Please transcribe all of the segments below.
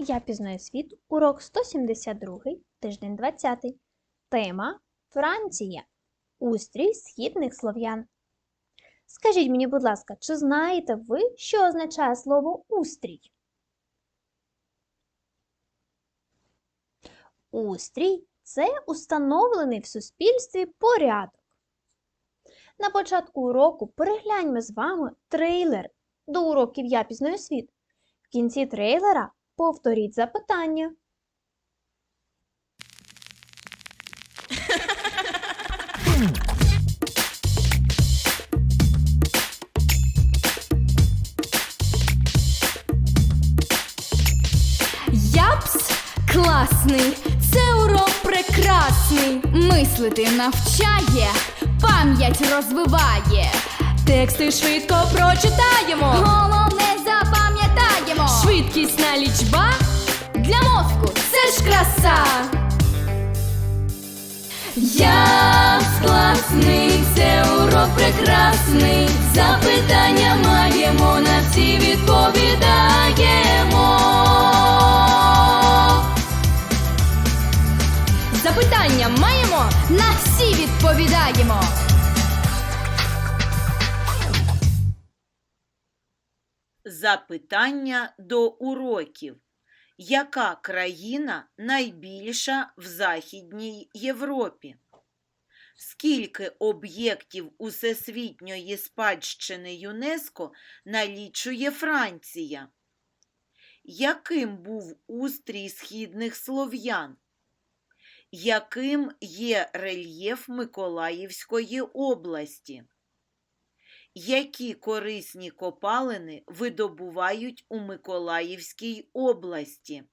Я пізнаю світ, урок 172, тиждень 20. Тема Франція. Устрій східних слов'ян. Скажіть мені, будь ласка, чи знаєте ви, що означає слово устрій? Устрій це установлений в суспільстві порядок. На початку уроку перегляньмо з вами трейлер до уроків Я пізнаю світ. В кінці трейлера повторіть запитання. Япс класний, це урок прекрасний. Мислити навчає, пам'ять розвиває. Тексти швидко прочитаємо. Головне запам'ятаємо. Швидкісна лічба для мозку це ж краса. Япс класний, це урок прекрасний. Запитання маємо, на всі відповідаємо. Запитання маємо, на всі відповідаємо. Запитання до уроків. Яка країна найбільша в Західній Європі? Скільки об'єктів Усесвітньої спадщини ЮНЕСКО налічує Франція? Яким був устрій східних слов'ян? Яким є рельєф Миколаївської області? Які корисні копалини видобувають у Миколаївській області?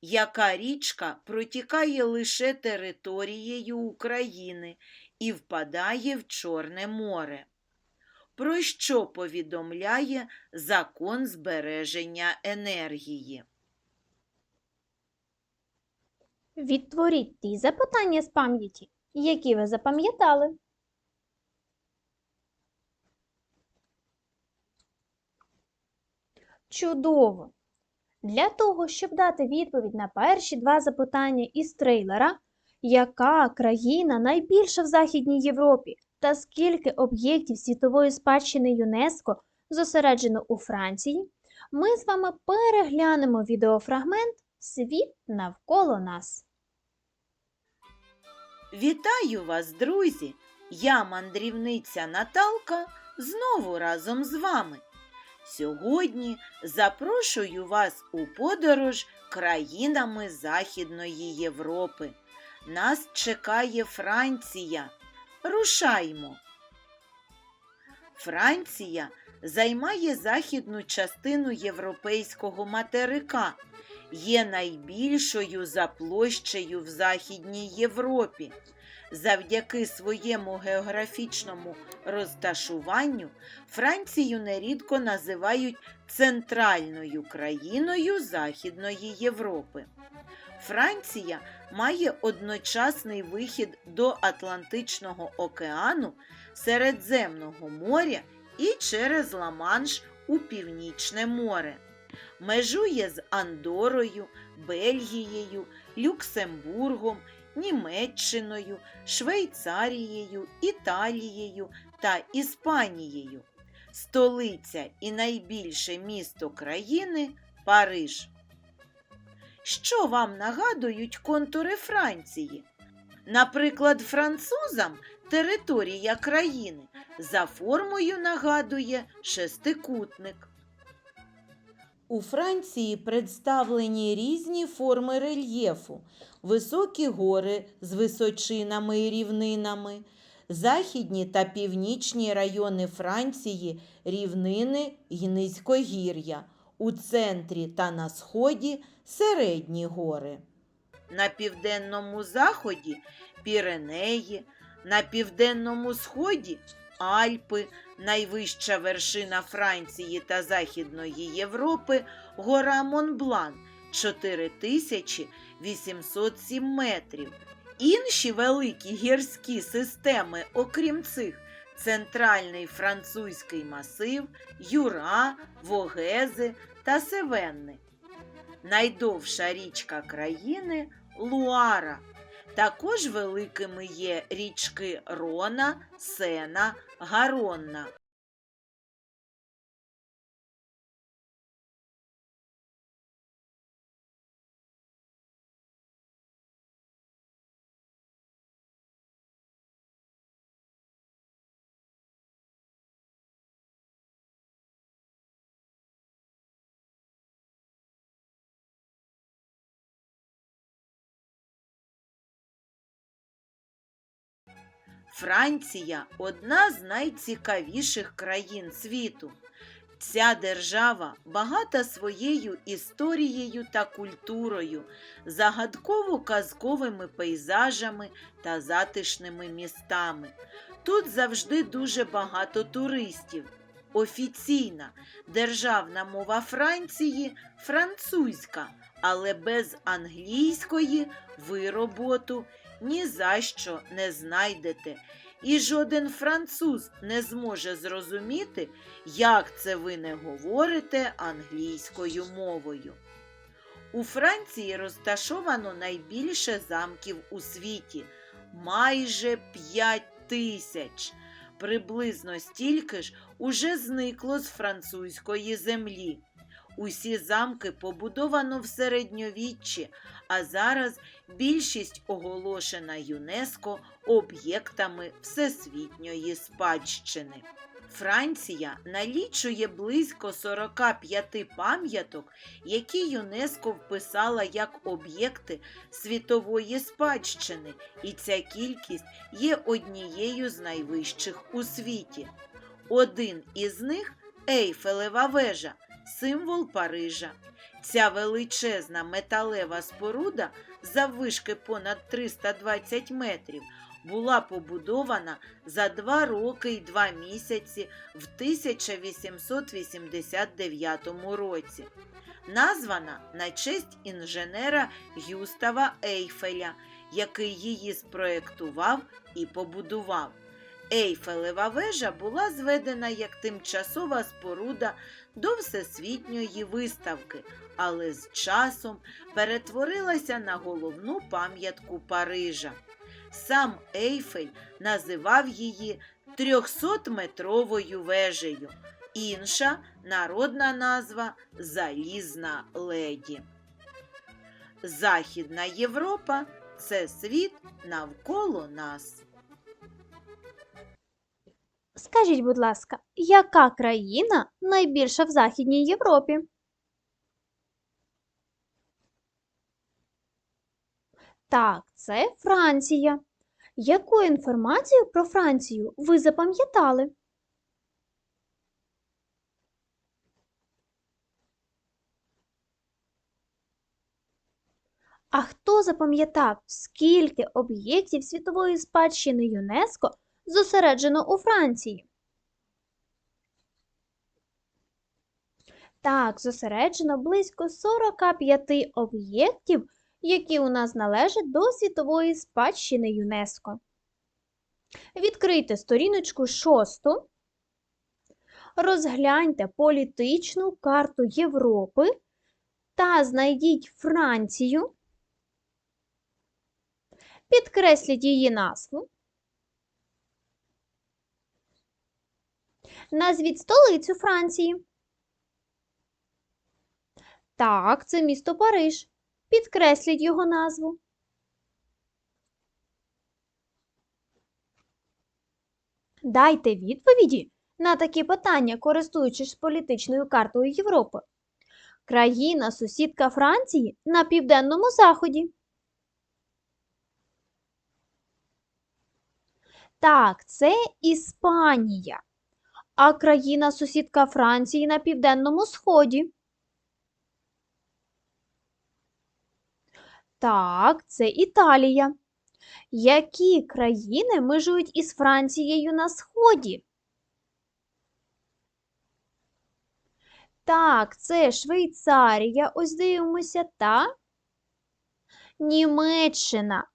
Яка річка протікає лише територією України і впадає в Чорне море? Про що повідомляє закон збереження енергії? Відтворіть ті запитання з пам'яті, які ви запам'ятали. Чудово! Для того, щоб дати відповідь на перші два запитання із трейлера, яка країна найбільша в Західній Європі та скільки об'єктів світової спадщини ЮНЕСКО зосереджено у Франції, ми з вами переглянемо відеофрагмент Світ навколо нас. Вітаю вас, друзі! Я мандрівниця Наталка знову разом з вами. Сьогодні запрошую вас у подорож країнами Західної Європи. Нас чекає Франція. Рушаймо. Франція займає західну частину європейського материка, є найбільшою за площею в Західній Європі. Завдяки своєму географічному розташуванню Францію нерідко називають центральною країною Західної Європи. Франція має одночасний вихід до Атлантичного океану, Середземного моря і через Ла-Манш у Північне море. Межує з Андорою, Бельгією, Люксембургом, Німеччиною, Швейцарією, Італією та Іспанією. Столиця і найбільше місто країни Париж. Що вам нагадують контури Франції? Наприклад, французам територія країни за формою нагадує шестикутник. У Франції представлені різні форми рельєфу, високі гори з височинами і рівнинами, західні та північні райони Франції рівнини й низькогір'я, у центрі та на сході середні гори. На південному заході Піренеї, на південному сході Альпи, найвища вершина Франції та Західної Європи гора Монблан 4807 метрів. Інші великі гірські системи, окрім цих, центральний французький масив, Юра, Вогези та Севенни. Найдовша річка країни Луара. Також великими є річки Рона, Сена, Гаронна. Франція одна з найцікавіших країн світу. Ця держава багата своєю історією та культурою, загадково-казковими пейзажами та затишними містами. Тут завжди дуже багато туристів. Офіційна державна мова Франції французька, але без англійської ви роботу ні за що не знайдете. І жоден француз не зможе зрозуміти, як це ви не говорите англійською мовою. У Франції розташовано найбільше замків у світі майже 5 тисяч. Приблизно стільки ж уже зникло з французької землі. Усі замки побудовано в середньовіччі, а зараз більшість оголошена ЮНЕСКО об'єктами всесвітньої спадщини. Франція налічує близько 45 пам'яток, які ЮНЕСКО вписала як об'єкти світової спадщини, і ця кількість є однією з найвищих у світі. Один із них Ейфелева вежа, символ Парижа. Ця величезна металева споруда заввишки понад 320 метрів була побудована за два роки й два місяці в 1889 році. Названа на честь інженера Гюстава Ейфеля, який її спроєктував і побудував. Ейфелева вежа була зведена як тимчасова споруда до всесвітньої виставки, але з часом перетворилася на головну пам'ятку Парижа. Сам Ейфель називав її 300-метровою вежею. Інша народна назва Залізна леді. Західна Європа це світ навколо нас. Скажіть, будь ласка, яка країна найбільша в Західній Європі? Так, це Франція. Яку інформацію про Францію ви запам'ятали? А хто запам'ятав, скільки об'єктів світової спадщини ЮНЕСКО зосереджено у Франції? Так, зосереджено близько 45 об'єктів, які у нас належать до світової спадщини ЮНЕСКО. Відкрийте сторіночку 6. Розгляньте політичну карту Європи та знайдіть Францію. Підкресліть її назву. Назвіть столицю Франції. Так, це місто Париж. Підкресліть його назву. Дайте відповіді на такі питання, користуючись політичною картою Європи. Країна сусідка Франції на південному заході. Так, це Іспанія. А країна сусідка Франції на південному сході. Так, це Італія. Які країни межують із Францією на сході? Так, це Швейцарія. Ось дивимося, та Німеччина.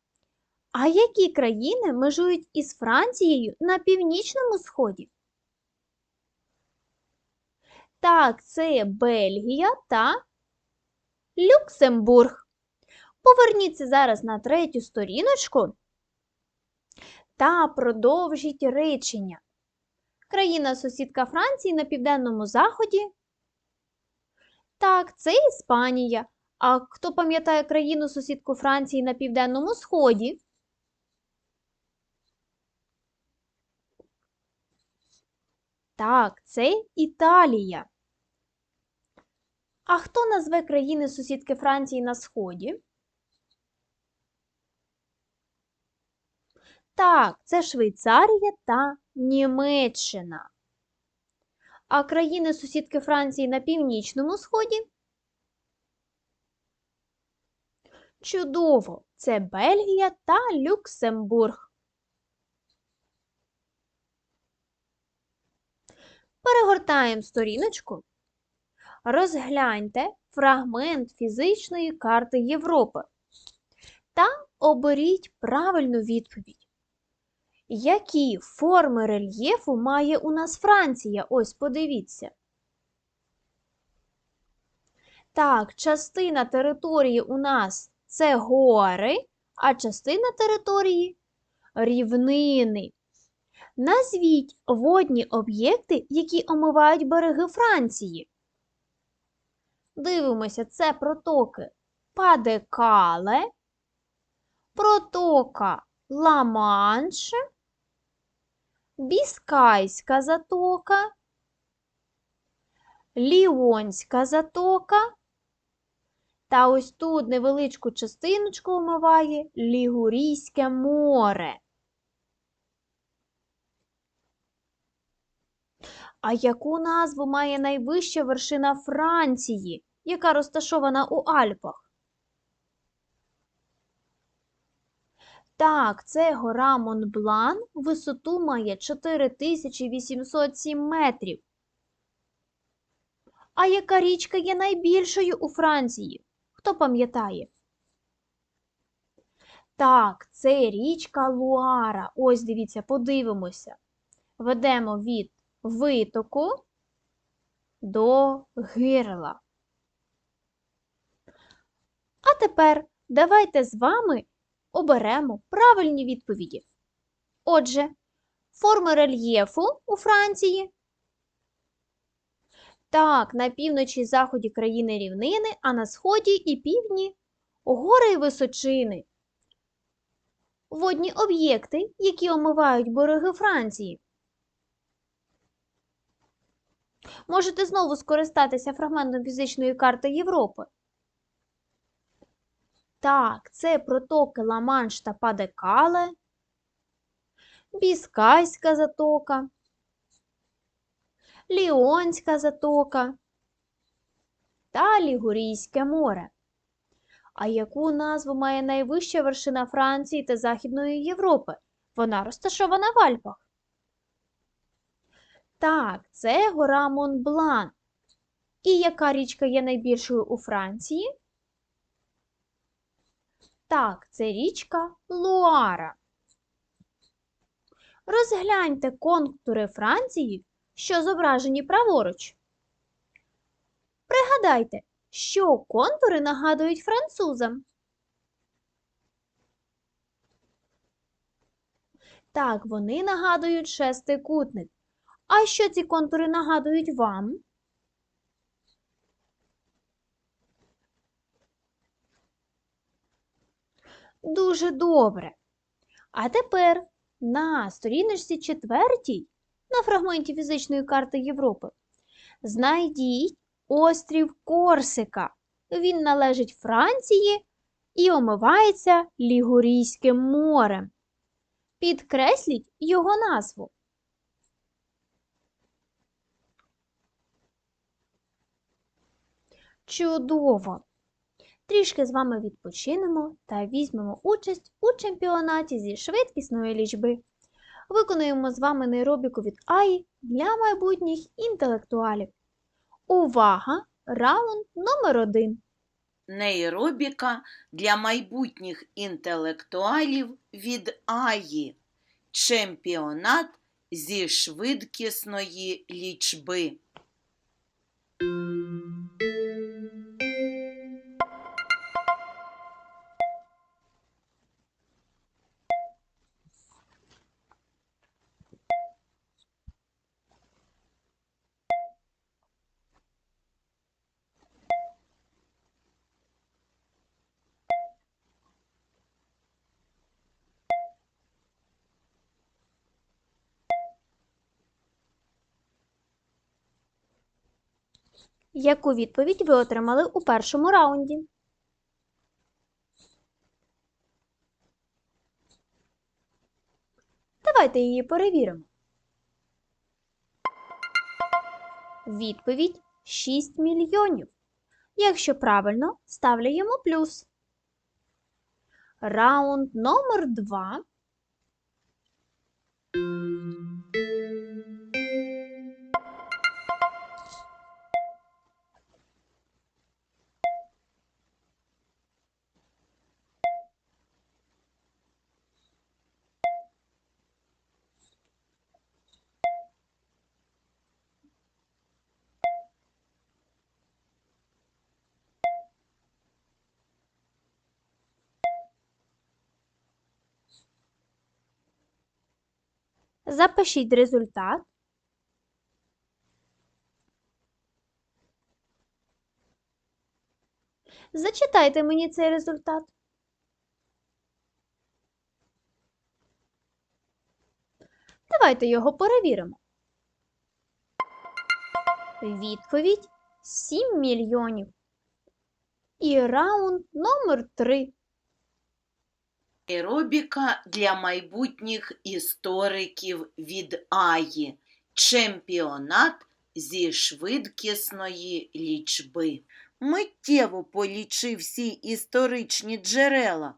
А які країни межують із Францією на північному сході? Так, це Бельгія та Люксембург. Поверніться зараз на третю сторіночку та продовжіть речення. Країна сусідка Франції на південному заході. Так, це Іспанія. А хто пам'ятає країну сусідку Франції на південному сході? Так, це Італія. А хто назве країни сусідки Франції на сході? Так, це Швейцарія та Німеччина. А країни сусідки Франції на північному сході? Чудово! Це Бельгія та Люксембург. Перегортаємо сторіночку. Розгляньте фрагмент фізичної карти Європи та оберіть правильну відповідь. Які форми рельєфу має у нас Франція? Ось подивіться. Так, частина території у нас це гори, а частина території рівнини. Назвіть водні об'єкти, які омивають береги Франції. Дивимося, це протоки Падекале, протока Ла-Манш, Біскайська затока, Ліонська затока. Та ось тут невеличку частиночку омиває Лігурійське море. А яку назву має найвища вершина Франції, яка розташована у Альпах? Так, це гора Монблан, висоту має 4807 метрів. А яка річка є найбільшою у Франції? Хто пам'ятає? Так, це річка Луара. Ось дивіться, подивимося. Ведемо від витоку до гирла. А тепер давайте з вами оберемо правильні відповіді. Отже, форми рельєфу у Франції. Так, на півночі і заході країни рівнини, а на сході і півдні гори і височини. Водні об'єкти, які омивають береги Франції. Можете знову скористатися фрагментом фізичної карти Європи. Так, це протоки Ла-Манш та Падекале, Біскайська затока, Ліонська затока та Лігурійське море. А яку назву має найвища вершина Франції та Західної Європи? Вона розташована в Альпах. Так, це гора Монблан. І яка річка є найбільшою у Франції? Так, це річка Луара. Розгляньте контури Франції, що зображені праворуч. Пригадайте, що контури нагадують французам. Так, вони нагадують шестикутник. А що ці контури нагадують вам? Дуже добре. А тепер на сторіночці четвертій на фрагменті фізичної карти Європи знайдіть острів Корсика. Він належить Франції і омивається Лігурійським морем. Підкресліть його назву. Чудово! Трішки з вами відпочинемо та візьмемо участь у чемпіонаті зі швидкісної лічби. Виконуємо з вами нейробіку від АІ для майбутніх інтелектуалів. Увага! Раунд номер один. Нейробіка для майбутніх інтелектуалів від Аї. Чемпіонат зі швидкісної лічби. Яку відповідь ви отримали у першому раунді? Давайте її перевіримо. Відповідь 6 мільйонів. Якщо правильно, ставлю йому плюс. Раунд номер 2. Запишіть результат. Зачитайте мені цей результат. Давайте його перевіримо. Відповідь 7 мільйонів. І раунд номер 3. Аеробіка для майбутніх істориків від Аї. Чемпіонат зі швидкісної лічби. Миттєво полічи всі історичні джерела.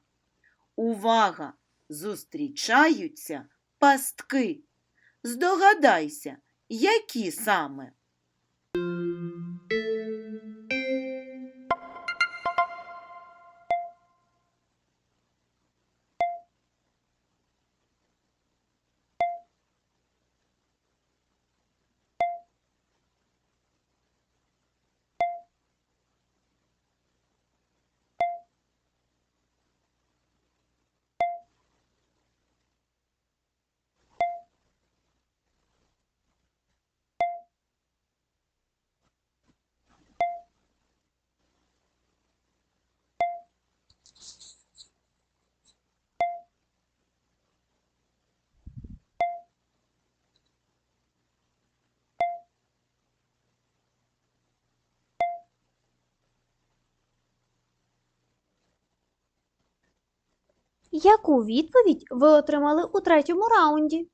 Увага! Зустрічаються пастки. Здогадайся, які саме? Яку відповідь ви отримали у третьому раунді?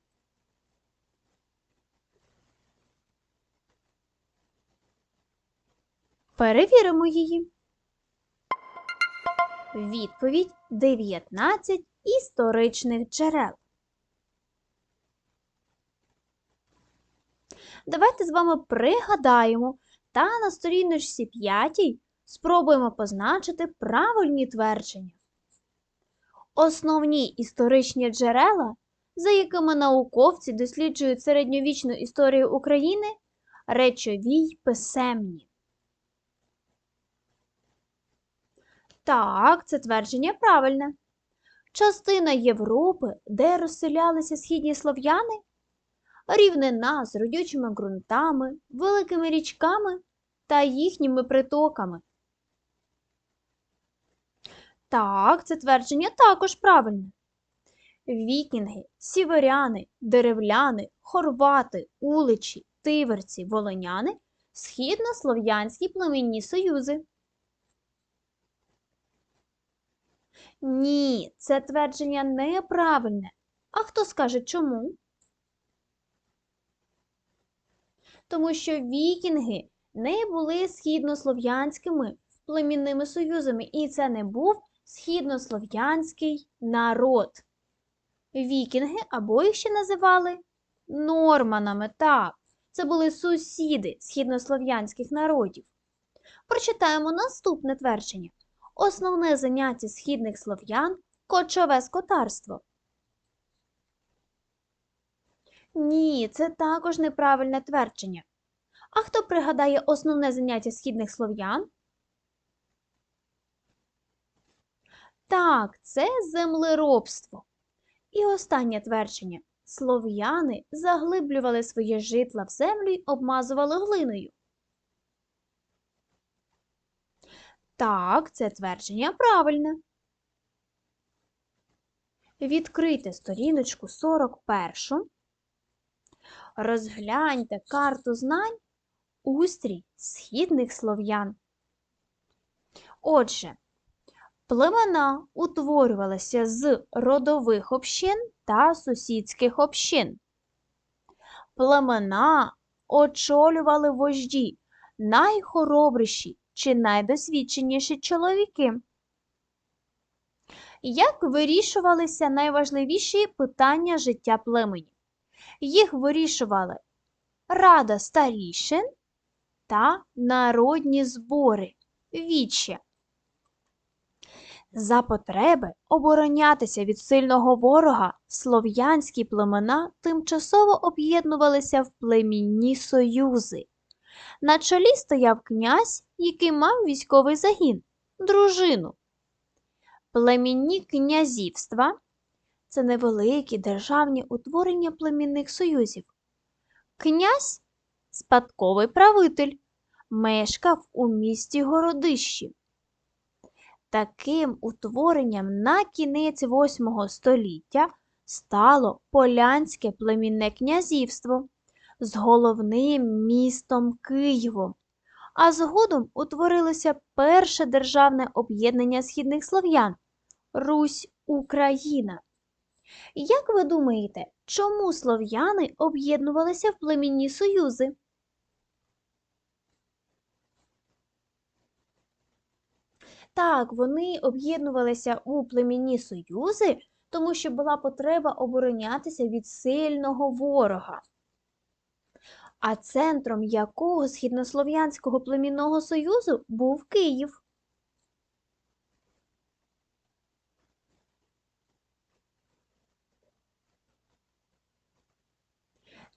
Перевіримо її. Відповідь 19 історичних джерел. Давайте з вами пригадаємо та на сторіночці 5 спробуємо позначити правильні твердження. Основні історичні джерела, за якими науковці досліджують середньовічну історію України, речові й писемні. Так, це твердження правильне. Частина Європи, де розселялися східні слов'яни, рівнина з родючими ґрунтами, великими річками та їхніми притоками. Так, це твердження також правильне. Вікінги, сіверяни, деревляни, хорвати, уличі, тиверці, волоняни східнослов'янські племінні союзи. Ні, це твердження неправильне. А хто скаже чому? Тому що вікінги не були східнослов'янськими племінними союзами, і це не був східнослов'янський народ. Вікінги або їх ще називали норманами. Так, це були сусіди східнослов'янських народів. Прочитаємо наступне твердження. Основне заняття східних слов'ян кочове скотарство. Ні, це також неправильне твердження. А хто пригадає основне заняття східних слов'ян? Так, це землеробство. І останнє твердження. Слов'яни заглиблювали своє житла в землю й обмазували глиною. Так, це твердження правильне. Відкрийте сторіночку 41. Розгляньте карту знань устрій східних слов'ян. Отже, племена утворювалися з родових общин та сусідських общин. Племена очолювали вожді, найхоробріші чи найдосвідченіші чоловіки. Як вирішувалися найважливіші питання життя племені? Їх вирішували Рада старішин та народні збори віче. За потреби оборонятися від сильного ворога слов'янські племена тимчасово об'єднувалися в племінні союзи. На чолі стояв князь, який мав військовий загін, дружину. Племінні князівства це невеликі державні утворення племінних союзів. Князь спадковий правитель, мешкав у місті Городищі. Таким утворенням на кінець VIII століття стало Полянське племінне князівство з головним містом Києвом, а згодом утворилося перше державне об'єднання східних слов'ян Русь Україна. Як ви думаєте, чому слов'яни об'єднувалися в племінні союзи? Так, вони об'єднувалися у племінні союзи, тому що була потреба оборонятися від сильного ворога. А центром якого східнослов'янського племінного союзу був Київ.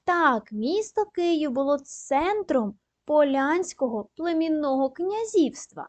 Так, місто Київ було центром Полянського племінного князівства.